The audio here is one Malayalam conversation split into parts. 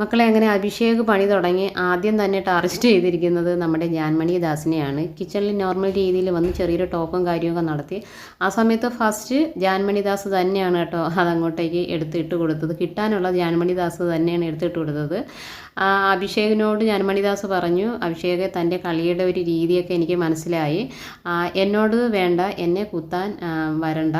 മക്കളെ അങ്ങനെ അഭിഷേക് പണി തുടങ്ങി ആദ്യം തന്നെ ടാർഗറ്റ് ചെയ്തിരിക്കുന്നത് നമ്മുടെ ജാൻമണി ദാസിനെയാണ്. കിച്ചണിൽ നോർമൽ രീതിയിൽ വന്ന് ചെറിയൊരു ടോക്കും കാര്യമൊക്കെ നടത്തി. ആ സമയത്ത് ഫസ്റ്റ് ജാൻമണി ദാസ് തന്നെയാണ് കേട്ടോ അതങ്ങോട്ടേക്ക് എടുത്തിട്ട് കൊടുത്തത്. കിട്ടാനുള്ള ജാൻമണി ദാസ് തന്നെയാണ് എടുത്തിട്ട് കൊടുത്തത്. അഭിഷേകിനോട് ജാൻമണിദാസ് പറഞ്ഞു അഭിഷേക് തന്റെ കളിയുടെ ഒരു രീതിയൊക്കെ എനിക്ക് മനസ്സിലായി. എന്നോട് വേണ്ട എന്നെ കുത്താൻ വരണ്ട.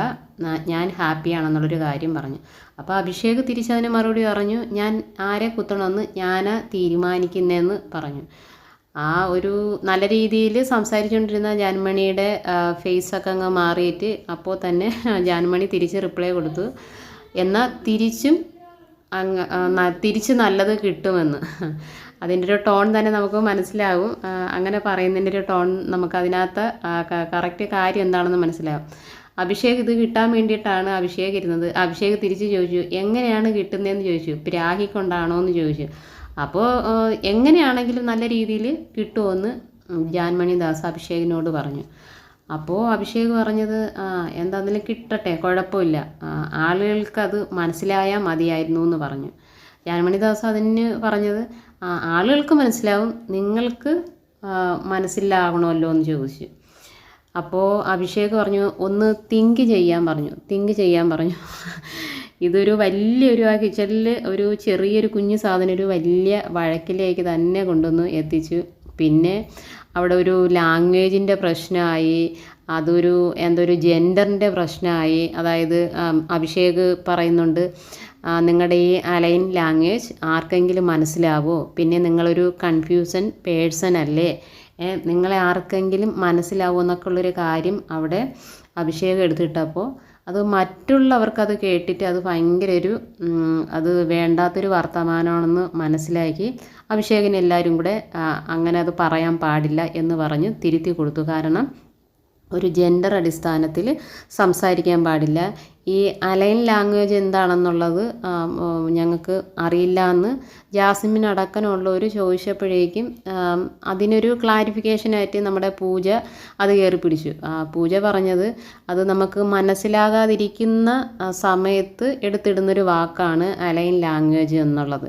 ഞാൻ ഹാപ്പിയാണെന്നുള്ളൊരു കാര്യം പറഞ്ഞു. അപ്പോൾ അഭിഷേക് തിരിച്ചതിന് മറുപടി പറഞ്ഞു ഞാൻ ആരെ കുത്തണമെന്ന് ഞാൻ തീരുമാനിക്കുന്നതെന്ന് പറഞ്ഞു. ആ ഒരു നല്ല രീതിയിൽ സംസാരിച്ചുകൊണ്ടിരുന്ന ജാൻമണിയുടെ ഫേസൊക്കെ അങ്ങ് മാറിയിട്ട് അപ്പോൾ തന്നെ ജാൻമണി തിരിച്ച് റിപ്ലൈ കൊടുത്തു. എന്നാൽ തിരിച്ചും അങ്ങ് തിരിച്ച് നല്ലത് കിട്ടുമെന്ന്. അതിന്റെ ഒരു ടോൺ തന്നെ നമുക്ക് മനസ്സിലാവും. അങ്ങനെ പറയുന്നതിന്റെ ഒരു ടോൺ നമുക്ക് അതിനകത്ത് കറക്റ്റ് കാര്യം എന്താണെന്ന് മനസ്സിലാവും. അഭിഷേക് ഇത് കിട്ടാൻ വേണ്ടിയിട്ടാണ് അഭിഷേക് ഇരുന്നത്. അഭിഷേക് തിരിച്ച് ചോദിച്ചു എങ്ങനെയാണ് കിട്ടുന്നതെന്ന് ചോദിച്ചു. പ്രാഹിക്കൊണ്ടാണോ എന്ന് ചോദിച്ചു. അപ്പോൾ എങ്ങനെയാണെങ്കിലും നല്ല രീതിയിൽ കിട്ടുമെന്ന് ജാൻമണി ദാസ് അഭിഷേകിനോട് പറഞ്ഞു. അപ്പോൾ അഭിഷേക് പറഞ്ഞത് എന്താണെങ്കിലും കിട്ടട്ടെ കുഴപ്പമില്ല. ആളുകൾക്ക് ആളുകൾക്കത് മനസ്സിലായാൽ മതിയായിരുന്നു എന്ന് പറഞ്ഞു. ജാൻമണി ദാസ് അതിന് പറഞ്ഞത് ആളുകൾക്ക് മനസ്സിലാവും നിങ്ങൾക്ക് മനസ്സിലാകണമല്ലോ എന്ന് ചോദിച്ചു. അപ്പോൾ അഭിഷേക് പറഞ്ഞു ഒന്ന് തിങ്ക് ചെയ്യാൻ പറഞ്ഞു തിങ്ക് ചെയ്യാൻ പറഞ്ഞു. ഇതൊരു വലിയൊരു ആ കിച്ചണിൽ ഒരു ചെറിയൊരു കുഞ്ഞു സാധനം ഒരു വലിയ വഴക്കിലേക്ക് തന്നെ കൊണ്ടുവന്ന് എത്തിച്ചു. പിന്നെ അവിടെ ഒരു ലാംഗ്വേജിന്റെ പ്രശ്നമായി അതൊരു എന്തോ ഒരു ജെൻഡറിന്റെ പ്രശ്നമായി. അതായത് അഭിഷേക് പറയുന്നുണ്ട് നിങ്ങളുടെ ഈ അലൈൻ ലാംഗ്വേജ് ആർക്കെങ്കിലും മനസ്സിലാവോ? പിന്നെ നിങ്ങളൊരു കൺഫ്യൂസൺ പേഴ്സൺ അല്ലേ? നിങ്ങളെ ആർക്കെങ്കിലും മനസ്സിലാവുമെന്നൊക്കെ ഉള്ളൊരു കാര്യം അവിടെ അഭിഷേകം എടുത്തിട്ടപ്പോൾ അത് മറ്റുള്ളവർക്കത് കേട്ടിട്ട് അത് ഭയങ്കര ഒരു അത് വേണ്ടാത്തൊരു വർത്തമാനമാണെന്ന് മനസ്സിലാക്കി അഭിഷേകിന് എല്ലാവരും കൂടെ അങ്ങനെ അത് പറയാൻ പാടില്ല എന്ന് പറഞ്ഞ് തിരുത്തി കൊടുത്തു. കാരണം ഒരു ജെൻഡർ അടിസ്ഥാനത്തിൽ സംസാരിക്കാൻ പാടില്ല. ഈ അലൈൻ ലാംഗ്വേജ് എന്താണെന്നുള്ളത് ഞങ്ങൾക്ക് അറിയില്ല എന്ന് ജാസിമിൻ അടക്കമുള്ളവർ ചോദിച്ചപ്പോഴേക്കും അതിനൊരു ക്ലാരിഫിക്കേഷനായിട്ട് നമ്മുടെ പൂജ അത് കയറി പിടിച്ചു. പൂജ പറഞ്ഞത് അത് നമുക്ക് മനസ്സിലാകാതിരിക്കുന്ന സമയത്ത് എടുത്തിടുന്നൊരു വാക്കാണ് അലൈൻ ലാംഗ്വേജ് എന്നുള്ളത്.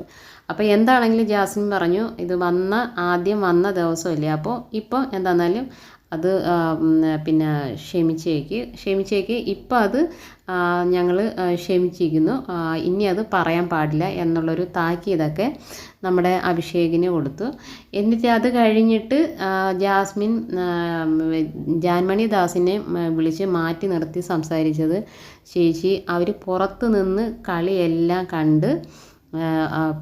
അപ്പോൾ എന്താണെങ്കിലും ജാസ്മിൻ പറഞ്ഞു ഇത് വന്ന ആദ്യം വന്ന ദിവസമല്ലേ അപ്പോൾ ഇപ്പോൾ എന്താണെന്നാലും അത് പിന്നെ ക്ഷമിച്ചേക്ക്. ക്ഷമിച്ചേക്ക്. ഇപ്പം അത് ഞങ്ങൾ ക്ഷമിച്ചിരിക്കുന്നു. ഇനി അത് പറയാൻ പാടില്ല എന്നുള്ളൊരു താക്കീതൊക്കെ നമ്മുടെ അഭിഷേകിന് കൊടുത്തു. എന്നിട്ട് അത് കഴിഞ്ഞിട്ട് ജാസ്മിൻ ജാൻമണി ദാസിനെ വിളിച്ച് മാറ്റി നിർത്തി സംസാരിച്ചത്. ചേച്ചി അവർ പുറത്ത് നിന്ന് കളിയെല്ലാം കണ്ട്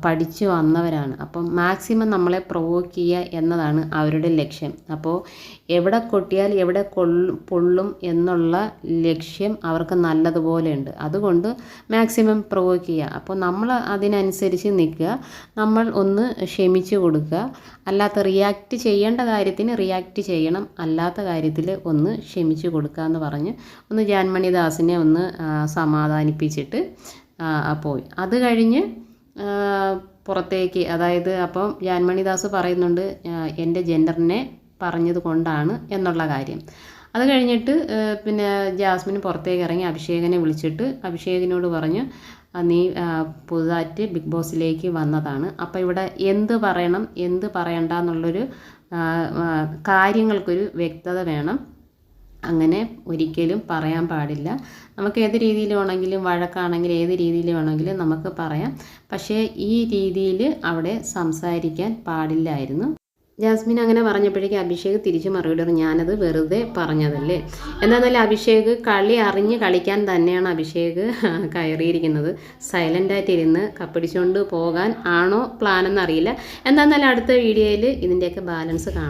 പഠിച്ചു വന്നവരാണ്. അപ്പം മാക്സിമം നമ്മളെ പ്രൊവോക്ക് ചെയ്യുക എന്നതാണ് അവരുടെ ലക്ഷ്യം. അപ്പോൾ എവിടെ കൊട്ടിയാൽ എവിടെ കൊള്ളും പൊള്ളും എന്നുള്ള ലക്ഷ്യം അവർക്ക് നല്ലതുപോലെ ഉണ്ട്. അതുകൊണ്ട് മാക്സിമം പ്രൊവോക്ക് ചെയ്യുക. അപ്പോൾ നമ്മൾ അതിനനുസരിച്ച് നിൽക്കുക. നമ്മൾ ഒന്ന് ക്ഷമിച്ചു കൊടുക്കുക. അല്ലാത്ത റിയാക്റ്റ് ചെയ്യേണ്ട കാര്യത്തിന് റിയാക്റ്റ് ചെയ്യണം. അല്ലാത്ത കാര്യത്തിൽ ഒന്ന് ക്ഷമിച്ചു കൊടുക്കുക എന്ന് പറഞ്ഞ് ഒന്ന് ജാൻമണി ദാസിനെ ഒന്ന് സമാധാനിപ്പിച്ചിട്ട് പോയി. അത് കഴിഞ്ഞ് പുറത്തേക്ക്. അതായത് അപ്പം ജാൻമണിദാസ് പറയുന്നുണ്ട് എന്റെ ജെൻഡറിനെ പറഞ്ഞത് കൊണ്ടാണ് എന്നുള്ള കാര്യം. അത് കഴിഞ്ഞിട്ട് പിന്നെ ജാസ്മിൻ പുറത്തേക്ക് ഇറങ്ങി അഭിഷേകനെ വിളിച്ചിട്ട് അഭിഷേകിനോട് പറഞ്ഞു നീ പുതുതായിട്ട് ബിഗ് ബോസിലേക്ക് വന്നതാണ്. അപ്പോൾ ഇവിടെ എന്ത് പറയണം എന്ത് പറയണ്ട എന്നുള്ളൊരു കാര്യങ്ങൾക്കൊരു വ്യക്തത വേണം. അങ്ങനെ ഒരിക്കലും പറയാൻ പാടില്ല. നമുക്ക് ഏത് രീതിയിൽ വേണമെങ്കിലും വഴക്കാണെങ്കിലും ഏത് രീതിയിൽ വേണമെങ്കിലും നമുക്ക് പറയാം. പക്ഷേ ഈ രീതിയിൽ അവിടെ സംസാരിക്കാൻ പാടില്ലായിരുന്നു. ജാസ്മിൻ അങ്ങനെ പറഞ്ഞപ്പോഴേക്കും അഭിഷേക് തിരിച്ചു മറുപടി പറഞ്ഞു ഞാനത് വെറുതെ പറഞ്ഞതല്ലേ? എന്താണെന്നാൽ അഭിഷേക് കളി അറിഞ്ഞ് കളിക്കാൻ തന്നെയാണ് അഭിഷേക് കയറിയിരിക്കുന്നത്. സൈലന്റായിട്ട് ഇരുന്ന് കപ്പിടിച്ചുകൊണ്ട് പോകാൻ ആണോ പ്ലാൻ എന്നറിയില്ല. എന്താണെന്നാൽ അടുത്ത വീഡിയോയിൽ ഇതിന്റെയൊക്കെ ബാലൻസ് കാണാം.